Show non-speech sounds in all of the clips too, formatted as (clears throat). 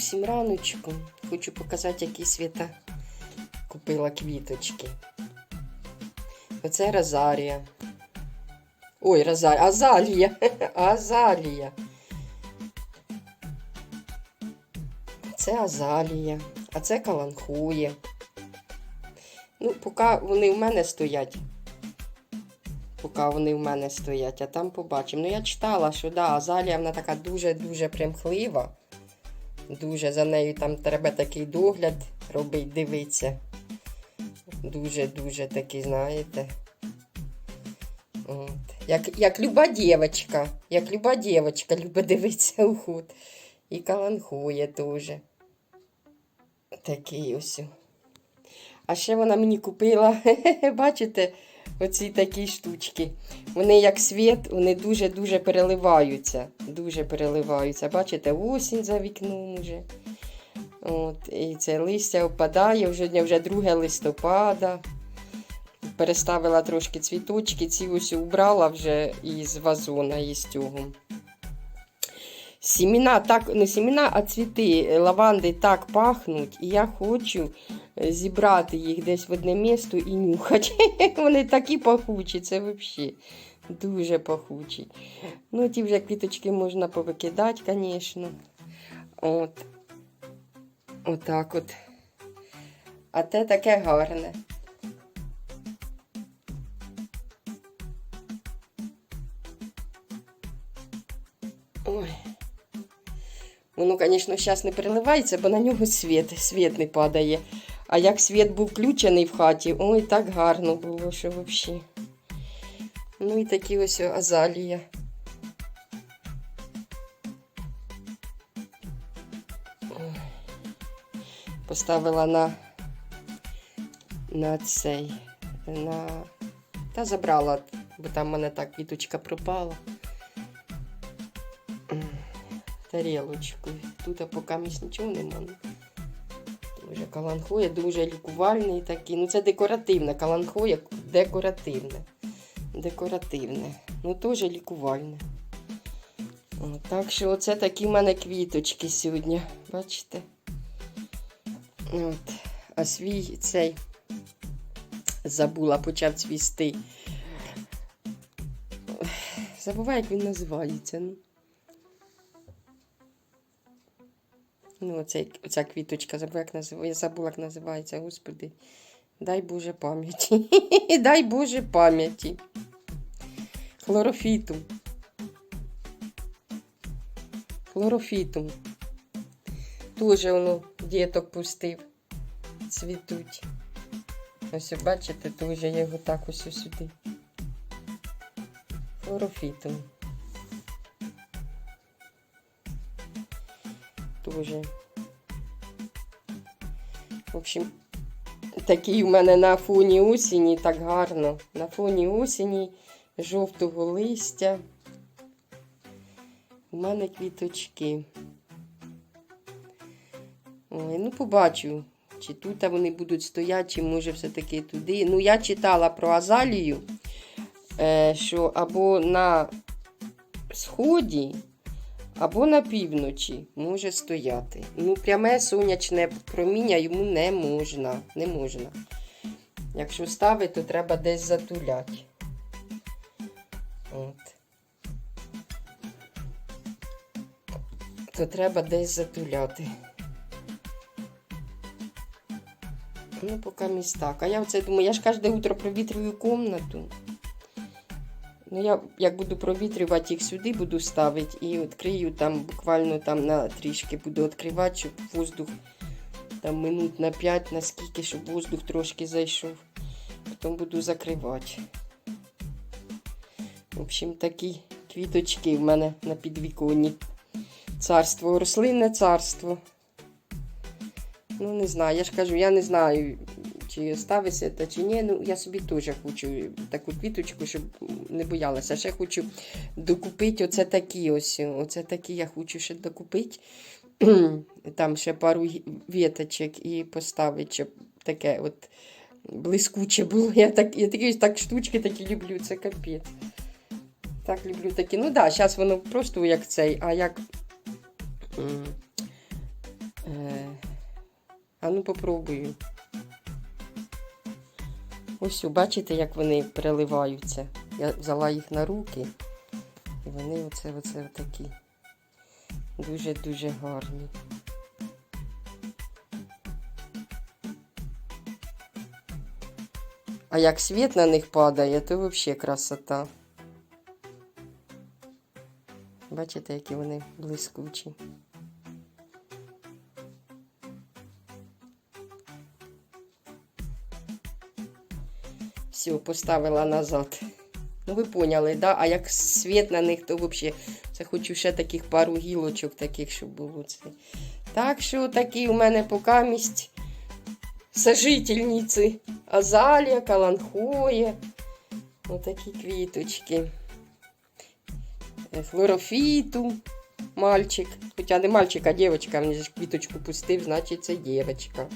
зовсім раночку. Хочу показати, які свята купила квіточки. Оце Розарія. Ой, Розарія. Азалія. (laughs) Азалія. Це Азалія. А це каланхує. Ну, поки вони в мене стоять. Поки вони в мене стоять, а там побачимо. Ну, я читала, що да, Азалія вона така дуже-дуже примхлива. Дуже за нею там треба такий догляд робити, дивитися. Дуже-дуже такий, знаєте. От. Як, як люба дівчинка, як люба дівчинка любить дивитися уход. І каланхує теж. Такий ось. А ще вона мені купила, (laughs) бачите, оці такі штучки. Вони як світ, вони дуже-дуже переливаються. Дуже переливаються. Бачите, осінь за вікном уже. От, і це листя опадає, вже, вже 2 листопада. Переставила трошки цвіточки, ці ось убрала вже із вазона, із цього. Сіміна, так, не сіміна, а цвіти лаванди так пахнуть, і я хочу е, зібрати їх десь в одне місто і нюхати. (laughs) Вони такі пахучі, це взагалі дуже пахучі. Ну, ті вже квіточки можна повикидати, звісно. От. Отак от. А те таке гарне. Звісно, зараз не переливається, бо на нього світ, світ не падає. А як світ був включений в хаті, ой, так гарно було, що взагалі. Ну і такі ось азалія. Поставила на, на цей, на. Та забрала, бо там в мене так квіточка пропала тарілочку. Тут поки місць нічого нема. Дуже каланхоя, дуже лікувальний такий. Ну це декоративне, каланхоя декоративне. Декоративне. Ну теж лікувальне. Так що оце такі в мене квіточки сьогодні. Бачите? От. А свій цей забула, почав цвісти. Забуваю, як він називається. Ну. Ну, оця, оця квіточка, забула, як назив... я забула, як називається, господи. Дай Боже пам'яті. (laughs) Дай Боже пам'яті. Хлорофітум. Хлорофітум. Тоже воно діток пустив. Цвітуть. Ось, бачите, теж я його так ось сюди. Хлорофітум. Тоже. В общем, такий у мене на фоні осені так гарно. На фоні осені жовтого листя. У мене квіточки. Ой, ну побачу, чи тут вони будуть стояти, чи може все-таки туди. Ну, я читала про азалію, е, що або на сході, або на півночі може стояти. Ну, пряме сонячне проміння йому не можна. Не можна. Якщо ставити, то треба десь затуляти. От. То треба десь затуляти. Ну, поки місь так. А я оце думаю, я ж кожне утро провітрюю комнату. Ну, я як буду провітрювати їх сюди, буду ставити і відкрию там буквально там на трішки буду відкривати, щоб воздух там минут на 5, наскільки, щоб воздух трошки зайшов. Потім буду закривати. В общем, такі квіточки в мене на підвіконні. Царство, рослинне царство. Ну, не знаю, я ж кажу, я не знаю, чи ставиться та чи ні. Ну, я собі теж хочу таку квіточку, щоб не боялася. Ще хочу докупити оце такі ось. Оце такі я хочу ще докупити. (clears throat) Там ще пару віточок і поставити, щоб таке от блискуче було. Я так, я такі так штучки такі люблю, це капець. Так люблю такі. Ну да, зараз воно просто як цей, а як. А ну попробую. Ось, бачите, як вони переливаються. Я взяла їх на руки. І вони оце, оце такі. Дуже-дуже гарні. А як світ на них падає, то взагалі красота. Бачите, які вони блискучі. Все, поставила назад. Ну, ви поняли, да? А як світ на них, то взагалі це хочу ще таких пару гілочок, таких, щоб було це. Так що такі у мене покамість сожительниці. Азалія, каланхоє. Отакі квіточки. Е, Хлорофіту. Мальчик. Хоча не мальчик, а дівчинка. Він ж квіточку пустив, значить це дівчинка.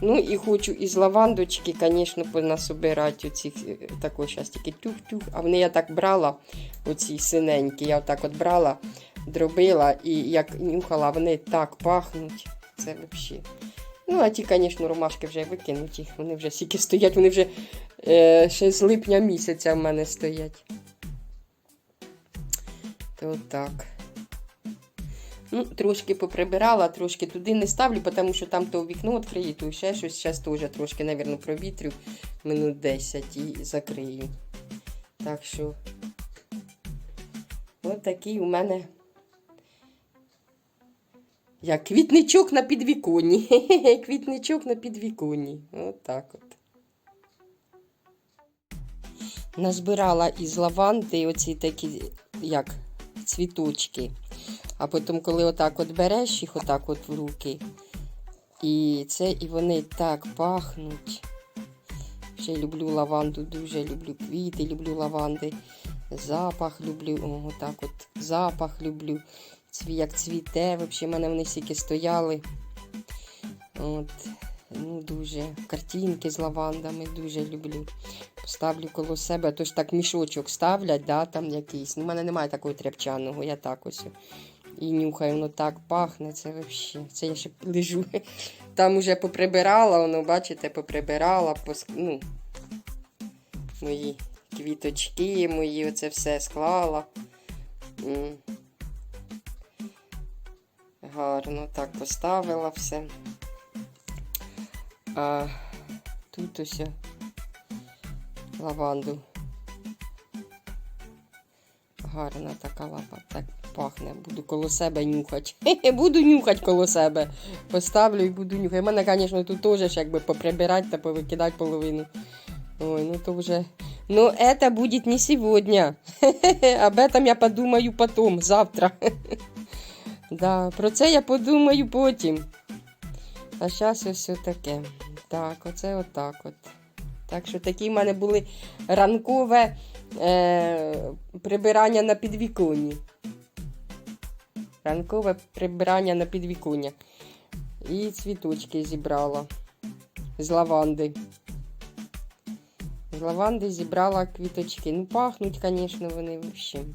Ну і хочу із лавандочки, звісно, понасобирати оці тако зараз тільки тюх-тюх. А вони я так брала, оці синенькі. Я отак от брала, дробила і як нюхала, вони так пахнуть. Це взагалі. Ну, а ті, звісно, ромашки вже викинуті. Вони вже стільки стоять, вони вже е, ще з липня місяця в мене стоять. То так. Ну, трошки поприбирала, трошки туди не ставлю, тому що там то вікно відкриє, то ще щось. Зараз теж трошки, мабуть, провітрю минут 10 і закрию. Так що, от такий у мене як квітничок на підвіконні. Квітничок на підвіконні. От так от. Назбирала із лаванди оці такі, як цвіточки. А потім, коли отак от береш їх отак от в руки, і це, і вони так пахнуть. Ще люблю лаванду, дуже люблю квіти, люблю лаванди. Запах люблю, отак от запах люблю. Цві, як цвіте, взагалі, в мене вони стільки стояли. От, ну, дуже картинки з лавандами дуже люблю. Поставлю коло себе, а то ж так мішочок ставлять, да, там якийсь. Ну, У мене немає такого тряпчаного, я так ось. І нюхаю, воно так пахне, це взагалі. Це я ще лежу. Там уже поприбирала, воно, бачите, поприбирала, пос... ну, мої квіточки, мої оце все склала. Гарно так поставила все. А тут ось лаванду. Гарна така лапа, так пахне. Буду коло себе нюхати. (laughs) Буду нюхати коло себе. Поставлю і буду нюхати. У мене, звісно, тут теж якби поприбирати та повикидати половину. Ой, ну то вже. Ну, это будет не сегодня. (laughs) Об этом я подумаю потом, завтра. (laughs) Да, про це я подумаю потім. А зараз ось таке. Так, оце отак от. Так що такі в мене були ранкове е, прибирання на підвіконні. Ранкове прибирання на підвікуння. І цвіточки зібрала з лаванди. З лаванди зібрала квіточки. Ну, пахнуть, звісно, вони взагалі.